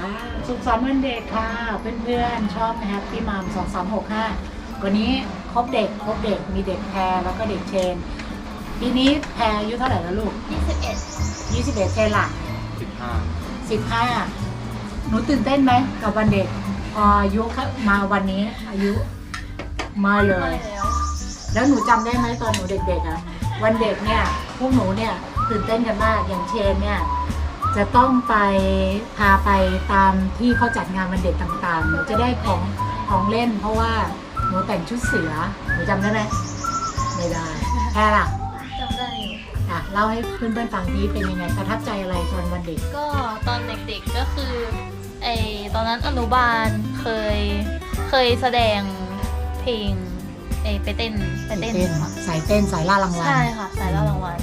ค่ะสุขสันต์วันเด็กค่ะ เพื่อนๆชอบนะฮะพี่มามสองสามหกห้าวันนี้ครบเด็กครบเด็กมีเด็กแพรแล้วก็เด็กเชนปีนี้แพรอายุเท่าไหร่แล้วลูก21ยี่สิบเอ็ดเชนล่ะสิบห้าสิบห้าหนูตื่นเต้นไหมกับวันเด็กพออายุมาวันนี้ อายุมาเลไม่ยแล้วแล้วหนูจำได้ไหมตอนหนูเด็กๆอะวันเด็กเนี่ยพวกหนูเนี่ยตื่นเต้นกันมากอย่างเชนเนี่ย จะต้องไปพาไปตามที่เขาจัดงานวันเด็กต่างๆ หนูจะได้ของของเล่น เพราะว่าหนูแต่งชุดเสือ หนูจำได้ไหมไม่ได้แค่ล่ะจำได้อยู่อะเล่าให้เพื่อนๆฟังทีเป็นยังไงประทับใจอะไรตอนวันเด็ก ก็ตอนเด็กๆก็คือไอตอนนั้นอนุบาลเคยเคยแสดงเพลงไอไปเต้นไปเต้นค่ะสายเต้นสายล่ารางวัลใช่ค่ะสายล่ารางวัล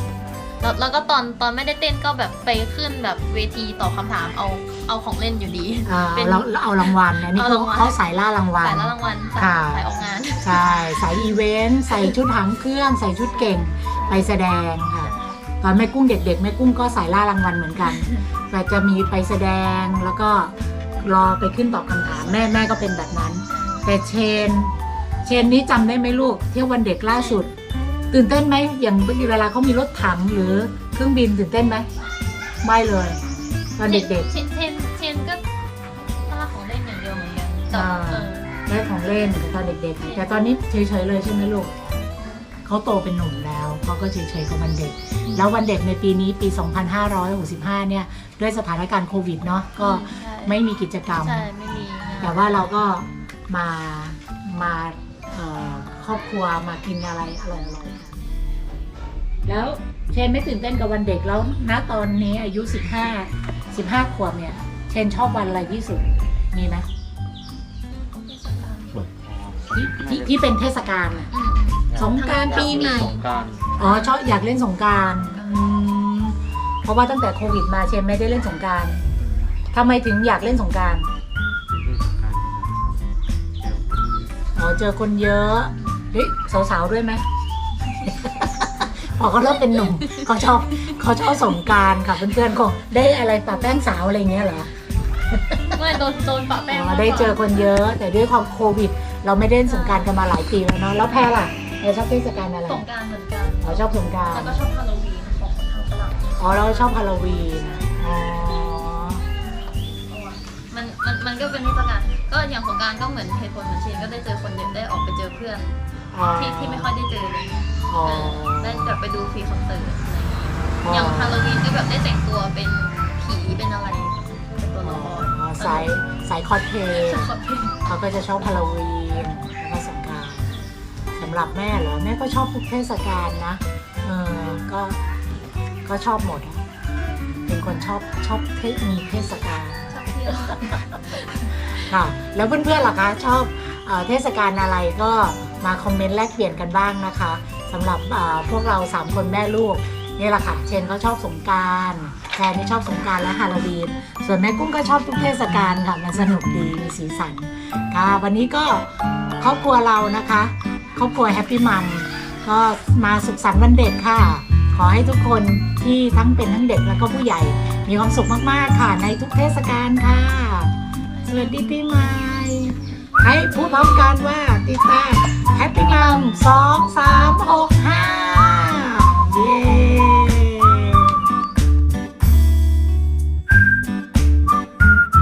แล้วแล้วก็ตอนตอนไม่ได้เต้นก็แบบไปขึ้นแบบเวทีตอบคำถามเอาเอาของเล่นอยู่ดี อ่าเป็น เราเราเอารางวัลนะนี่เอาเขารางวัล เขาสายล่ารางวัล สายล่ารางวัลสายค่ะ สายออกงาน ใช่ใส่อีเวนต์ใส่ชุดหางเครื่อง ใส่ชุดเก่งไปแสดงค่ะ ตอนแม่กุ้งเด็กๆแม่กุ้งก็ใส่ล่ารางวัลเหมือนกัน แต่จะมีไปแสดงแล้วก็รอไปขึ้นตอบคำถามแม่แม่ก็เป็นแบบนั้น แต่เชน เชนนี้จำได้ไหมลูกเที่ยววันเด็กล่าสุด ตื่นเต้นไหมอย่างเวลาเขามีรถถังหรือเครื่องบินตื่นเต้นไหมไม่เลยตอนเด็กเชนเชนเชนก็ล่าของเล่นอย่างเดียวเหมือนกันแต่อ่า เออๆได้ของเล่นตอนเด็กๆ แต่ตอนนี้เฉยๆเลยใช่ไหมลูกเขาโตเป็นหนุ่มแล้วเขาก็เฉยๆกับวันเด็ก แล้ววันเด็กในปีนี้ปี 2565 เนี่ย ด้วยสถานการณ์โควิดเนาะก็ใช่ไม่มีกิจกรรม ใช่ไม่มีแต่ว่าเราก็มามาเอ่อ ครอบครัวมากินอะไรอร่อยๆกันแล้วเชนไม่ตื่นเต้นกับวันเด็กแล้วณตอนนี้อายุ 15 15ขวบเนี่ย เชนชอบวันอะไรที่สุดมีไหมที่ที่ที่เป็นเทศกาลน่ะอืมสงกรานต์ปีใหม่ สงกรารอ๋อชอบอยากเล่นสงกรารเพราะว่าตั้งแต่โควิดมาเชนไม่ได้เล่นสงกรารทำไมถึงอยากเล่นสงกรารอ๋อเจอคนเยอะ เฮ้ยสาวๆด้วยไหม พอเขาเริ่มเป็นหนุ่มเขาชอบเขาชอบสงกรารค่ะเพื่อนๆคงได้อะไรปะแป้งสาวอะไรอย่างเงี้ยเหรอไม่โดนโดนปะแป้งอ๋อได้เจอคนเยอะ แต่ด้วยความโควิด เราไม่ได้เล่นสงกรารกันมาหลายปีแล้วเนาะแล้วแพรล่ะแพรชอบเทศกาลอะไรสงกรารเหมือนกันอ๋อชอบสงกรารแล้วก็ชอบฮาโลวีนของทางฝรั่งอ๋อเราชอบฮาโลวีนอ๋อมันมันมันก็เป็นเทศกาลก็อย่างสงกรารก็เหมือนเหตุผลเหมือนเชนก็ได้เจอคนเยอะได้ออกไปเจอเพื่อน อ๋อ ที่ที่ไม่ค่อยได้เจอเลยอ๋อเออได้แบบไปดูฟรีคอนเสิร์ตอะไรอย่างเงี้ยอ๋ออย่างฮาโลวีนก็แบบได้แต่งตัวเป็นผีเป็นอะไรเป็นตัวละครอ๋อสายสายคอสเพลย์ใช่ครับพี่เขาก็จะชอบฮาโลวีนแล้วก็สงกรารสำหรับแม่เหรอ แม่ก็ชอบทุกเทศกาลนะเออก็ก็ชอบหมดอะเป็นคนชอบชอบเทศมีเทศกาลชอบเที่ยว ค่ะ แล้วเพื่อนๆล่ะคะ ชอบเออเทศกาลอะไรก็ มาคอมเมนต์แลกเปลี่ยนกันบ้างนะคะสำหรับพวกเราสามคนแม่ลูกนี่แหละค่ะเชนเขาชอบสงการแพรนี่ชอบสงการและฮาโลวีน ส่วนแม่กุ้งก็ชอบทุกเทศกาลค่ะมันสนุกดีมีสีสันค่ะวันนี้ก็ครอบครัวเรานะคะครอบครัวแฮปปี้มัมก็มาสุขสันต์วันเด็กค่ะ ขอให้ทุกคนที่ทั้งเป็นทั้งเด็กแล้วก็ผู้ใหญ่ มีความสุขมาก ๆ ค่ะในทุกเทศกาลค่ะ สวัสดีปีใหม่ ให้พูดพร้อมกันว่าติดตามแฮปปี้มัมสองสามหกห้า